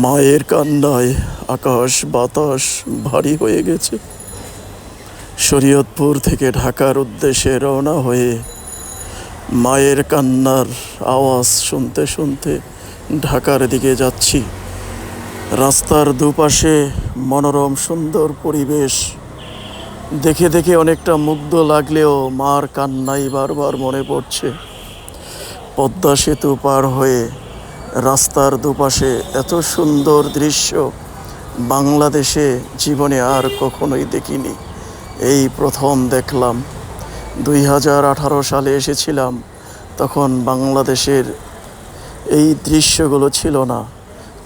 মায়ের কান্নায় আকাশ বাতাস ভারী হয়ে গেছে। শরীয়তপুর থেকে ঢাকার উদ্দেশ্যে রওনা হয়ে মায়ের কান্নার আওয়াজ শুনতে শুনতে ঢাকার দিকে যাচ্ছি। রাস্তার দুপাশে মনোরম সুন্দর পরিবেশ। দেখে দেখে অনেকটা মুগ্ধ লাগলেও মার কান্নাই বারবার মনে পড়ছে। পদ্মা সেতু পার হয়ে রাস্তার দুপাশে এত সুন্দর দৃশ্য বাংলাদেশে জীবনে আর কখনোই দেখিনি। এই প্রথম দেখলাম। দুই হাজার আঠারো সালে এসেছিলাম, তখন বাংলাদেশের এই দৃশ্যগুলো ছিল না।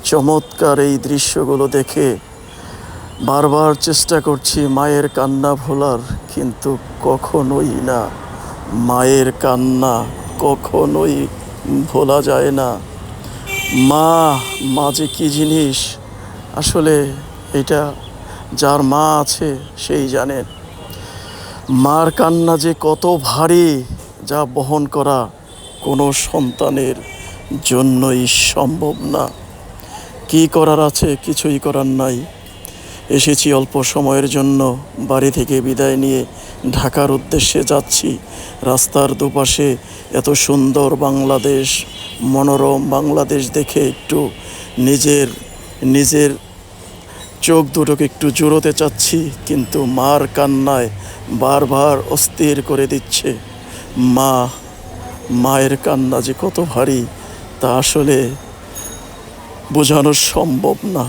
চমৎকার এই দৃশ্যগুলো দেখে বারবার চেষ্টা করছি মায়ের কান্না ভোলার, কিন্তু কখনোই না। মায়ের কান্না কখনোই ভোলা যায় না। মা মা যে কী জিনিস? আসলে এটা যার মা আছে সেই জানেন মার কান্না যে কত ভারী, যা বহন করা কোনো সন্তানের জন্যই সম্ভব না। কি করার আছে কিছুই করার নাই। এসেছি অল্প সময়ের জন্য। বাড়ি থেকে বিদায় নিয়ে ঢাকার উদ্দেশ্যে যাচ্ছি। রাস্তার দুপাশে এত সুন্দর বাংলাদেশ, মনোরম বাংলাদেশ দেখে একটু নিজের নিজের চোখ দুটোকে একটু জোড়োতে চাচ্ছি, কিন্তু মার কান্নায় বারবার অস্থির করে দিচ্ছে। মা, মায়ের কান্না যে কত ভারী, তা আসলে বোঝানো সম্ভব না।